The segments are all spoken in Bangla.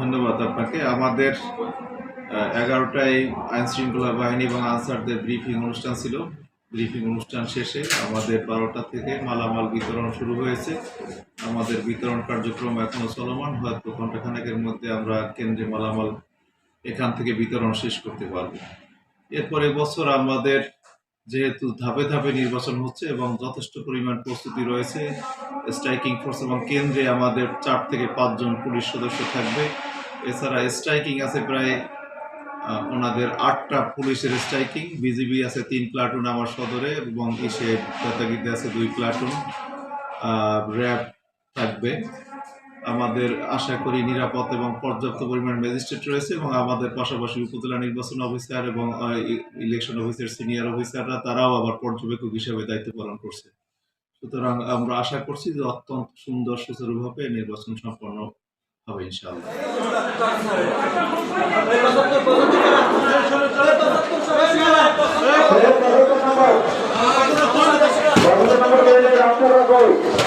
ধন্যবাদ আপনাকে। আমাদের এগারোটায় আইন শৃঙ্খলা বাহিনী এবং আনসারদের ব্রিফিং অনুষ্ঠান ছিল। ব্রিফিং অনুষ্ঠান শেষে আমাদের বারোটা থেকে মালামাল বিতরণ শুরু হয়েছে। আমাদের বিতরণ কার্যক্রম এখনও চলমান, হয়তো ঘন্টাখানেকের মধ্যে আমরা কেন্দ্রে মালামাল এখান থেকে বিতরণ শেষ করতে পারব। এরপরে বছর আমাদের যেহেতু ধাপে ধাপে নির্বাচন হচ্ছে এবং যথেষ্ট পরিমাণ প্রস্তুতি রয়েছে, স্ট্রাইকিং ফোর্স এবং কেন্দ্রে আমাদের চার থেকে পাঁচজন পুলিশ সদস্য থাকবে। এছাড়া স্ট্রাইকিং আছে প্রায় ওনাদের আটটা পুলিশের স্ট্রাইকিং। বিজিবি আছে তিন প্লাটুন আমার সদরে এবং ইসে দাদাগিরিতে আছে দুই প্লাটুন। র্যাব থাকবে। আমাদের আশা করি নিরাপদ এবং পর্যাপ্ত পরিমাণ ম্যাজিস্ট্রেট রয়েছে এবং আমাদের পাশাপাশি উপজেলা নির্বাচন অফিসার এবং ইলেকশন অফিসার সিনিয়র অফিসাররা তারাও আবার পর্যবেক্ষক হিসেবে দায়িত্ব পালন করছে। সুতরাং আমরা আশা করছি যে অত্যন্ত সুন্দর, সুচারুভাবে নির্বাচন সম্পন্ন হবে ইনশাআল্লাহ।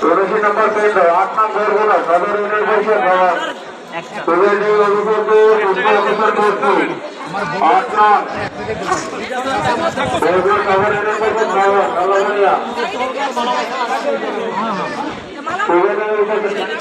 চৌরাশি নম্বর কেন্দ্র আট নাম ধরবো না সদর পরিষদ ভবন সুযোগী অভিজ্ঞতাদের দৃষ্টি আকর্ষণ করছি আট নাম সদর ইউনিয়ন ভবন নলবাড়িয়া সুযোগী অভিজ্ঞতা